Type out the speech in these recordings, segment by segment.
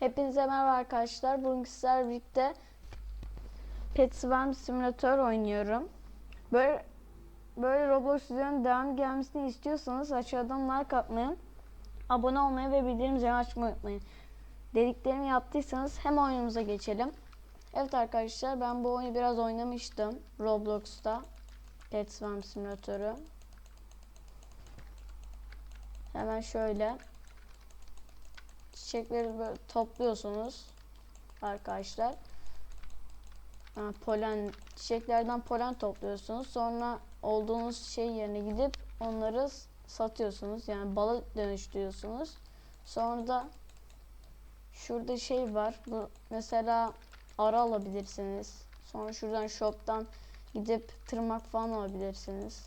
Hepinize merhaba arkadaşlar. Bugün sizlerle birlikte Pet Swarm Simulator oynuyorum. Böyle böyle Roblox videonun devam gelmesini istiyorsanız aşağıdan like atmayı, abone olmayı ve bildirim zilini açmayı unutmayın. Dediklerimi yaptıysanız hem oyunumuza geçelim. Evet arkadaşlar ben bu oyunu biraz oynamıştım Roblox'ta. Pet Swarm Simulator'u. Hemen şöyle çiçekleri böyle topluyorsunuz arkadaşlar. Ha, polen çiçeklerden polen topluyorsunuz. Sonra olduğunuz şey yerine gidip onları satıyorsunuz. Yani bala dönüştürüyorsunuz. Sonra da şurada şey var. Bu mesela ara alabilirsiniz. Sonra şuradan shop'tan gidip tırmak falan alabilirsiniz.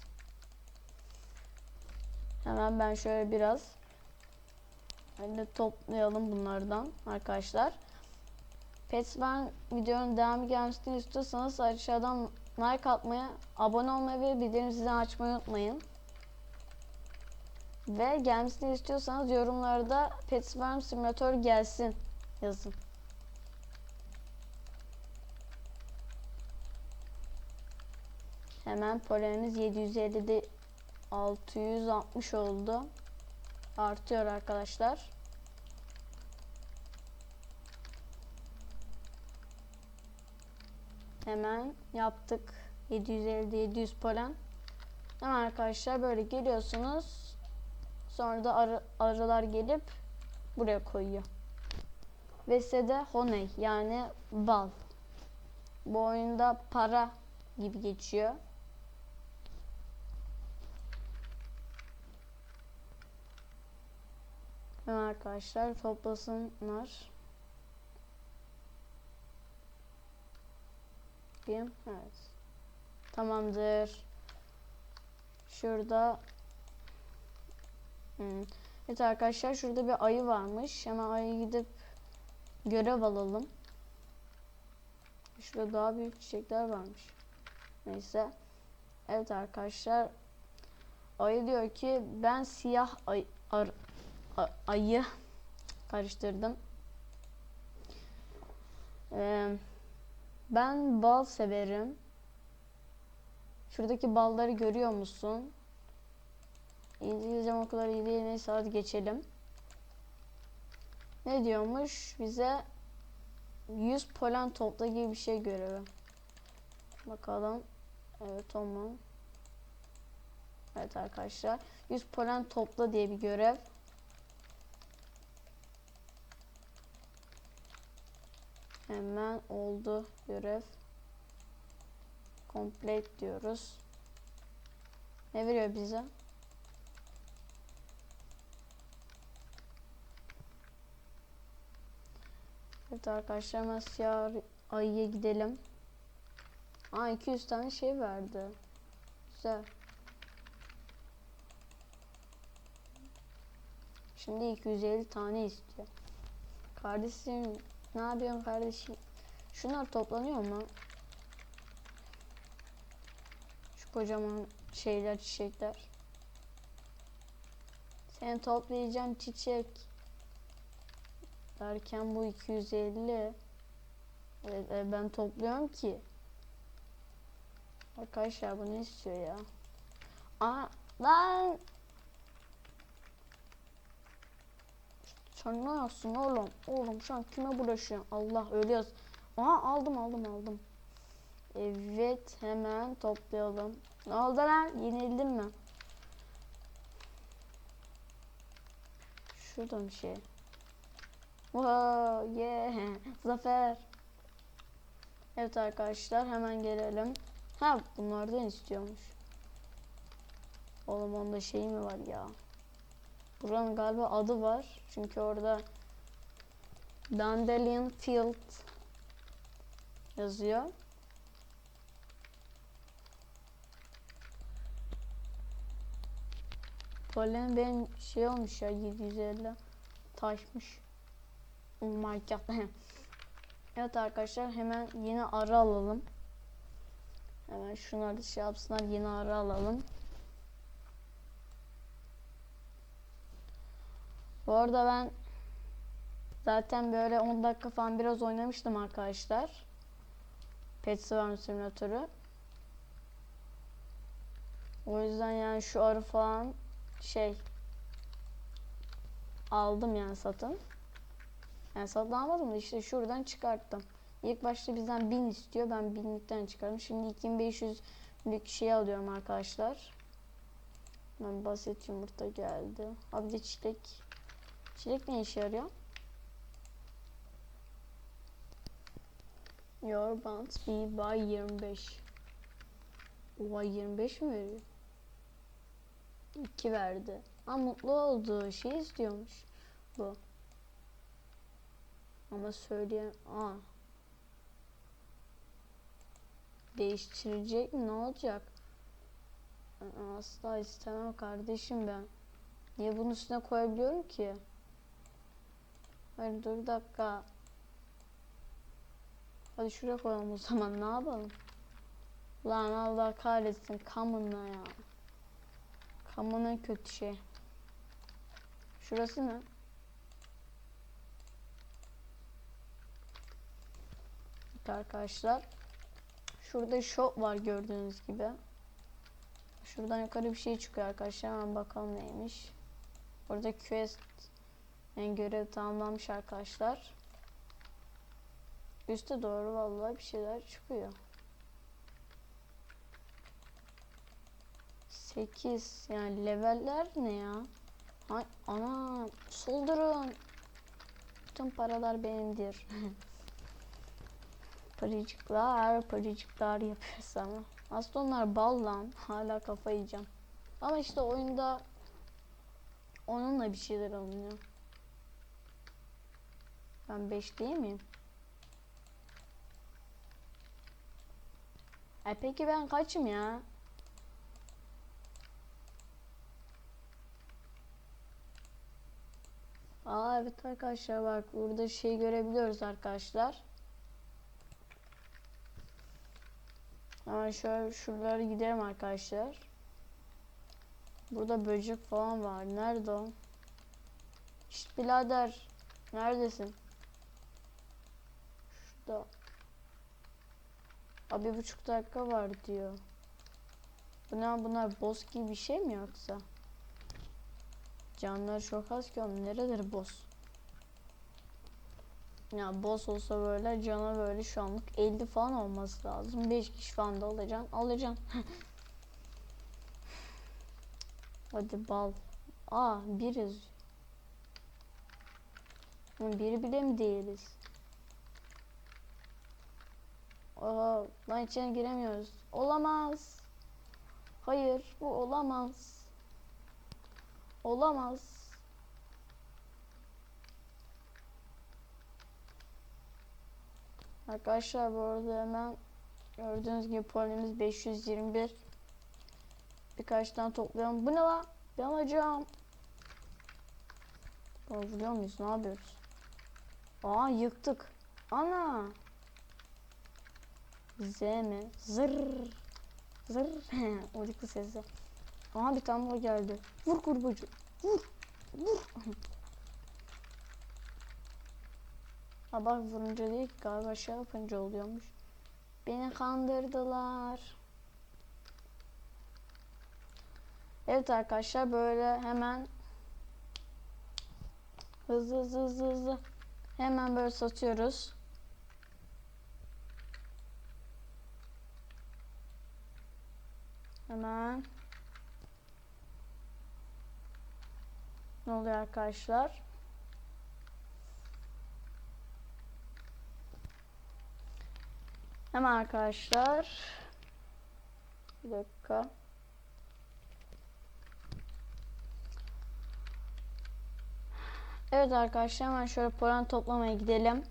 Hemen ben şöyle biraz Hadi toplayalım bunlardan arkadaşlar. Petsman videonun devamı gelmesini istiyorsanız aşağıdan like atmayı, abone olmayı ve bildirim zilini açmayı unutmayın. Ve gelmesini istiyorsanız yorumlarda Petsman Simulator gelsin yazın. Hemen polenimiz 750'de 660 oldu artıyor arkadaşlar. Hemen yaptık. 750 700 polen. Hemen arkadaşlar böyle geliyorsunuz. Sonra da arı, arılar gelip buraya koyuyor. Ve size de honey yani bal. Bu oyunda para gibi geçiyor. Hemen arkadaşlar toplasınlar. Evet. Tamamdır. Şurada hmm. Evet arkadaşlar şurada bir ayı varmış. Hemen ayı gidip görev alalım. Şurada daha büyük çiçekler varmış. Neyse. Evet arkadaşlar. Ayı diyor ki ben siyah ay, ar, a- ayı karıştırdım. Ee, ben bal severim. Şuradaki balları görüyor musun? İngilizcem o kadar iyi değil. Neyse hadi geçelim. Ne diyormuş? Bize 100 polen topla gibi bir şey görevi. Bakalım. Evet tamam. Evet arkadaşlar. 100 polen topla diye bir görev. Hemen oldu görev. Complete diyoruz. Ne veriyor bize? Evet arkadaşlar hemen ayıya gidelim. Aa 200 tane şey verdi. Güzel. Şimdi 250 tane istiyor. Kardeşim ne yapıyorsun kardeşim? Şunlar toplanıyor mu? Şu kocaman şeyler çiçekler. Seni toplayacağım çiçek. Derken bu 250. Evet, e, ben topluyorum ki. Arkadaşlar bu ne istiyor ya? Aa lan Sen ne yapsın oğlum? Oğlum şu an kime bulaşıyorsun? Allah ölüyoruz. Aa aldım aldım aldım. Evet hemen toplayalım. Ne oldu lan? Yenildin mi? Şurada bir şey. Wow, yeah. Zafer. Evet arkadaşlar hemen gelelim. Ha bunlardan istiyormuş. Oğlum onda şey mi var ya? Buranın galiba adı var. Çünkü orada Dandelion Field yazıyor. Polen benim şey olmuş ya 750 taşmış. Oh my god. evet arkadaşlar hemen yeni arı alalım. Hemen şunları şey yapsınlar yeni arı alalım. Bu arada ben Zaten böyle 10 dakika falan biraz oynamıştım arkadaşlar. Pet Farm simülatörü. O yüzden yani şu arı falan şey aldım yani satın. Yani satın almadım da işte şuradan çıkarttım. İlk başta bizden 1000 istiyor. Ben 1000'likten çıkardım. Şimdi 2500'lük şey alıyorum arkadaşlar. Ben basit yumurta geldi. Abi de çilek. Çilek ne işe yarıyor? Your bonds be by 25. Oha 25 mi veriyor? 2 verdi. Ha mutlu oldu. Şey istiyormuş bu. Ama söyleyen... Aa. Değiştirecek mi? Ne olacak? Asla istemem kardeşim ben. Niye bunun üstüne koyabiliyorum ki? Hayır dur bir dakika. Hadi şuraya koyalım o zaman ne yapalım? Lan Allah kahretsin Common'la ya. Common kötü şey. Şurası ne? Evet arkadaşlar. Şurada shop var gördüğünüz gibi. Şuradan yukarı bir şey çıkıyor arkadaşlar. Hemen bakalım neymiş. Orada quest yani görev tamamlanmış arkadaşlar. Üste doğru vallahi bir şeyler çıkıyor. 8 yani leveller ne ya? Ay, ana soldurun. Bütün paralar benimdir. Paracıklar, paracıklar yapıyoruz ama. Aslında onlar bal lan. Hala kafa yiyeceğim. Ama işte oyunda onunla bir şeyler alınıyor. Ben 5 değil miyim? E peki ben kaçım ya? Aa evet arkadaşlar bak burada şey görebiliyoruz arkadaşlar. Hemen şöyle şuralara gidelim arkadaşlar. Burada böcek falan var. Nerede o? Şşt birader. Neredesin? Şurada. Abi bir buçuk dakika var diyor. Bu ne bunlar boss gibi bir şey mi yoksa? Canları çok az ki oğlum. Nereleri boss? Ya boss olsa böyle cana böyle şu anlık 50 falan olması lazım. 5 kişi falan da alacaksın. Alacaksın. Hadi bal. Aa biriz. Oğlum biri bile mi değiliz? Aa, lan içine giremiyoruz. Olamaz. Hayır bu olamaz. Olamaz. Arkadaşlar bu arada hemen gördüğünüz gibi puanımız 521. Birkaç tane toplayalım. Bu ne lan? Ben alacağım. Vuruyor muyuz? Ne yapıyoruz? Aa yıktık. Ana. Z mi? Zır. Zır. o dikli sesi. Aha bir tane daha geldi. Vur kurbucu. Vur. Vur. Ha bak vurunca değil galiba şey yapınca oluyormuş. Beni kandırdılar. Evet arkadaşlar böyle hemen hızlı hızlı hızlı hızlı hemen böyle satıyoruz. Hemen ne oluyor arkadaşlar? Hemen arkadaşlar bir dakika. Evet arkadaşlar hemen şöyle puan toplamaya gidelim.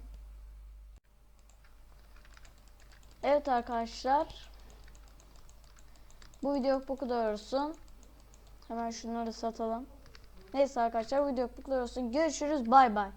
Evet arkadaşlar. Bu video bu kadar olsun. Hemen şunları satalım. Neyse arkadaşlar video bu kadar olsun. Görüşürüz. Bay bay.